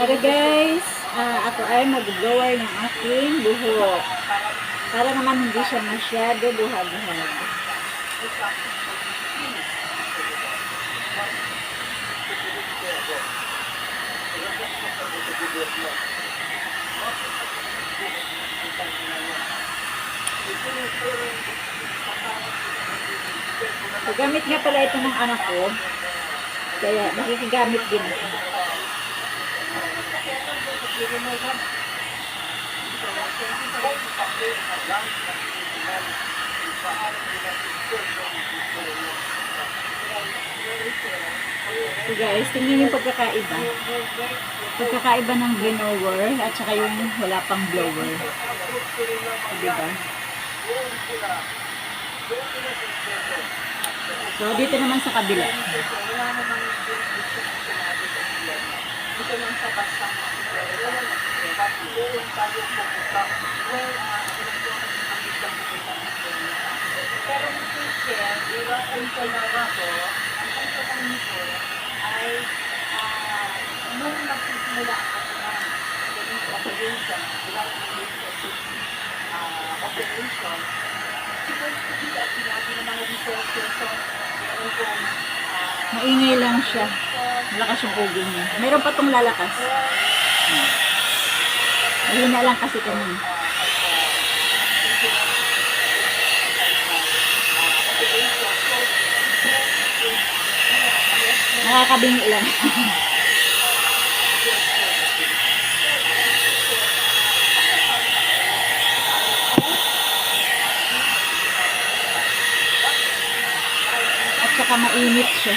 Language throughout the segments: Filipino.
Pero guys, ah, ako ay mag-blower ng aking buhok. Para naman hindi siya masyado buhag-buhag. So, gamit nga pala ito ng anak ko. Kaya nakikigamit din ako. So guys, tingnan yung pagkakaiba. Pagkakaiba ng blower at saka yung wala pang blower. Diba? So, dito naman sa kabila. Pero Mr. Chair, iwasan ko na ako, ang pagkakang nito ay ah, nung nagsisimula ako sa ganito operation, relationship ah, operation, siguro at sinabi ng mga resources so, meron Maingay lang siya. Malakas yung ugo niya. Meron pa tong lalakas. Mahina lang kasi kami. Nakakabingi lang. At saka mainit siya.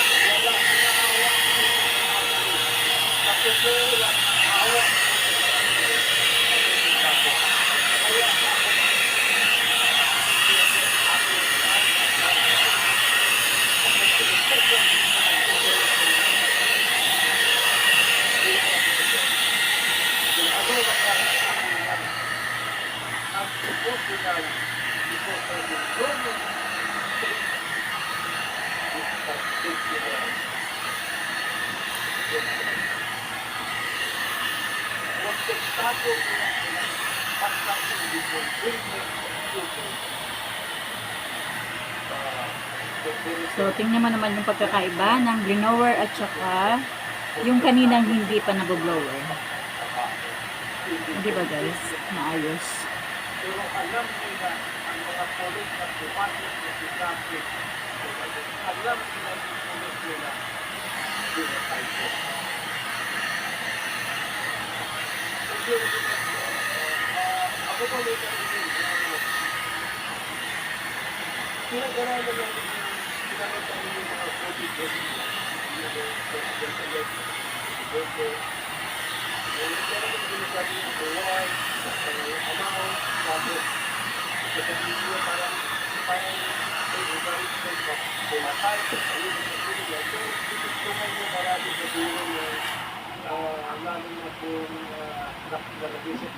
So, tingnan mo naman yung pagkakaiba ng blower at saka yung kaninang hindi pa nag-blower. Di ba guys? Maayos. Pero alam nila ang mga polis at department of the traffic. Alam nila yung polis nila. Pinatay ko. Ako pa may karinig. Pinag-aralan lang niyo yung mga president-elect, Duterte, yung parang yung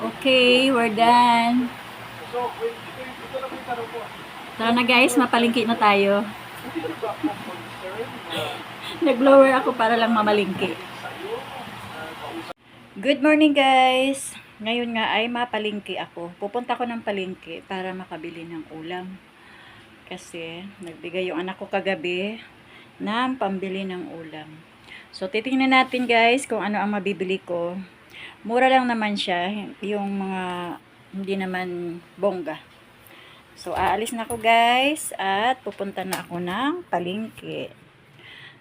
Okay, we're done. Tara na guys, mapalingki na tayo. Nag-blower ako para lang mamalingki. Good morning guys! Ngayon nga ay mapalingki ako. Pupunta ko ng palingki para makabili ng ulam. Kasi nagbigay yung anak ko kagabi ng pambili ng ulam. So titingnan natin guys kung ano ang mabibili ko. Mura lang naman siya. Yung mga hindi naman bongga. So aalis na ako guys at pupunta na ako ng palingki.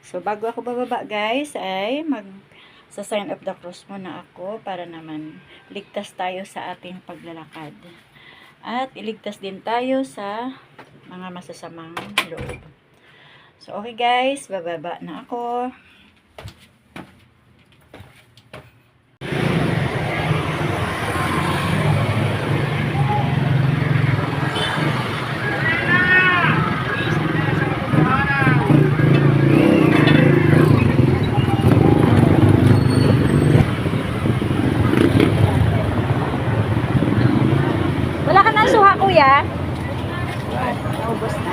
So bago ako bababa guys ay mag sa sign of the cross muna ako para naman ligtas tayo sa ating paglalakad. At iligtas din tayo sa mga masasamang loob. So, okay guys, bababa na ako. Wala ka na suha, kuya? Naubos na.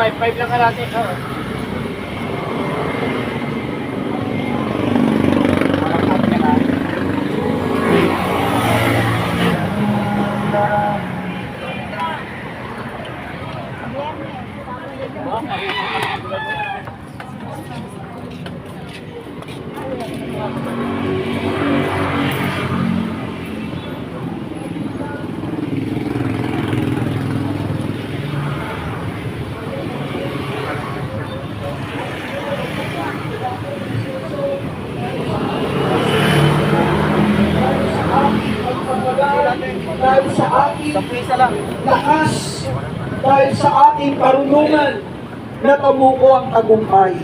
5-5 lang kalate ka. dahil lakas, dahil sa ating karunungan, natamuko ang tagumpay.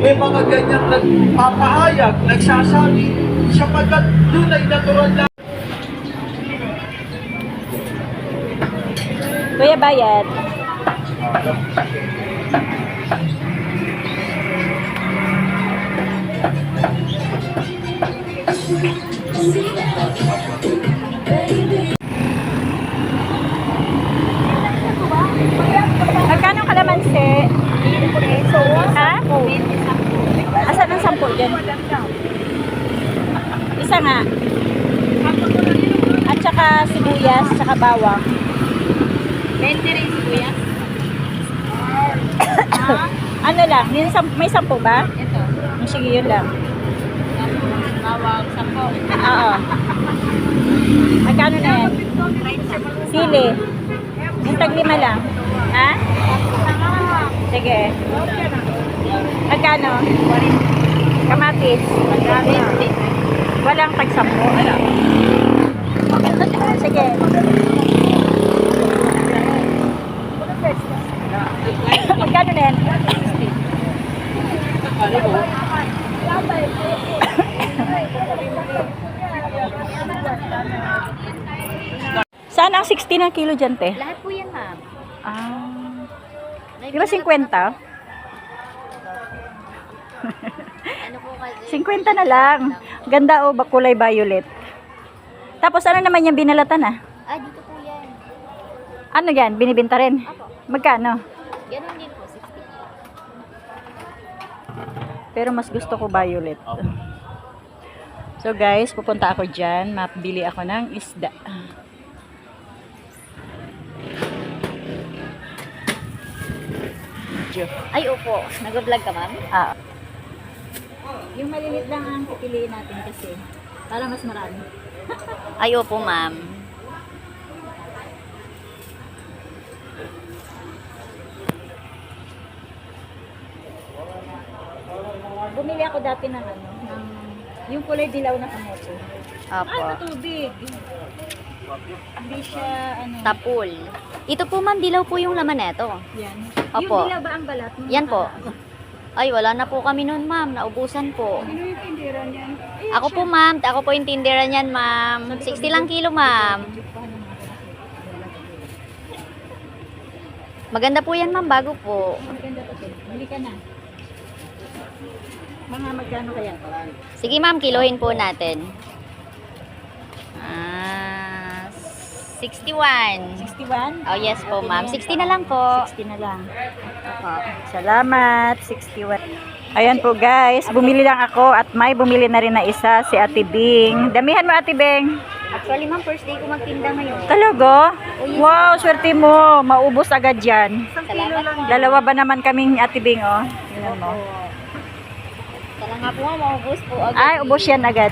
May mga ganyang nagpapahayag, nagsasabi, sapagkat yun ay natural na Kuya bayad. Magkano ang kalamansi? Ha? Asan ang sampo dyan? Isa nga. At saka sibuyas, saka bawang. 20 rin sibuyas. Ano lang? Yun, may sampo ba? Ito. Sige, yun lang. Bawang, sampo. Oo. Magkano na yan? Sili. Yung tag lima lang. Ha? Sige. Magkano? Kamatis. Walang tag sampo. Sige. Magkano na yan? Saan ang 60 na kilo dyan, te? Lahat po yan, ma'am. Ah. Di ba 50? 50 na lang. Ganda o, oh, kulay violet. Tapos ano naman yung binalatan ah? Ah, dito po yan. Ano yan? Binibinta rin? Apo. Magkano? Ganun din po, 60. Pero mas gusto ko violet. So guys, pupunta ako dyan. Mabili ako ng isda. Ay, opo. Nag-vlog ka, ma'am? Ah. Yung malilit lang ang pipiliin natin kasi para mas marami. Ay, opo, ma'am. Bumili ako dati ng ano, ng yung kulay dilaw na kamote. Opo. Ano tubig? Hindi siya ano. Tapul. Ito po, ma'am, dilaw po yung laman neto. Yan. Opo. Yung dilaw ba ang balat? Yan po. Ay, wala na po kami noon, ma'am. Naubusan po. Ano yung tindera niyan? Ay, Ako po, ma'am. Ako po yung tindera niyan, ma'am. 60 lang kilo, ma'am. Maganda po yan, ma'am. Bago po. Maganda te. Bili ka na. Mga magkano kaya? Sige, ma'am. Kilohin po natin. 61. 61? Oh, yes po, ma'am. 60 na lang po. 60 na lang. Opo. Salamat. 61. Ayan po guys, bumili lang ako at may bumili na rin na isa, si Ate Bing. Damihan mo Ate Bing. Actually, ma'am, first day ko magtinda ngayon. Talaga? Wow, swerte mo. Maubos agad yan. Salamat po. Dalawa ba naman kaming Ate Bing, oh? Tingnan mo. Sana nga po, maubos po agad. Ay, ubos yan agad.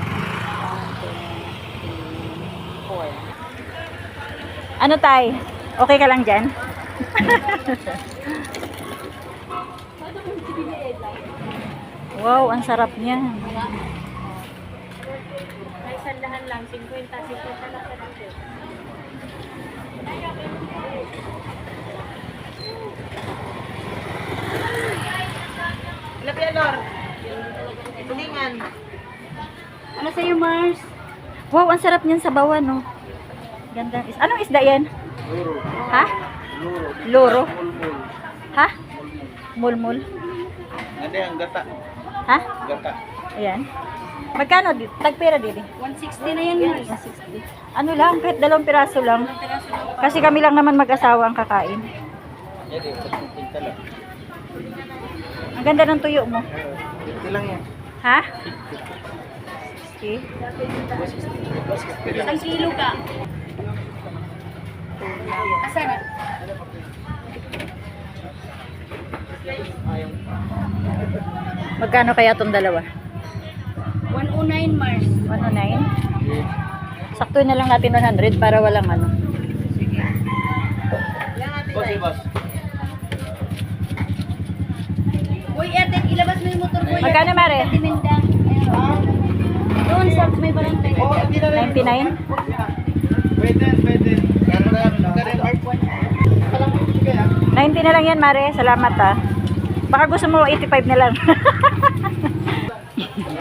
Ano tay? Okay ka lang dyan? wow, ang sarap niya. May sandahan lang, 50, 50 lang sa Ano sa'yo, Mars? Wow, ang sarap niyan sa bawan, no? Ganda. Is Anong isda yan? Luro. Ha? Luro. Luro? Mulmul. Ha? Mulmul? Ano yan? Gata. Ha? Gata. Ayan. Magkano? di- Tagpera dili? 160 na yan, Mars. 160. Ano lang, kahit dalawang piraso lang. Kasi kami lang naman mag-asawa ang kakain. Eh. Ang ganda ng tuyo mo. Ito lang yan. Ha? 60. Isang kilo ka. Asan? Magkano kaya itong dalawa? 109, Mars. 109? Sakto na lang natin 100 para walang ano. Boss, eh, boss. Uy, Ate, ilabas mo yung motor ko. Magkano, Mare? Doon sa may barangay. Oh, hindi na rin. 99? Pwede, pwede. 90 na lang yan, Mare. Salamat, ah. Baka gusto mo 85 na lang.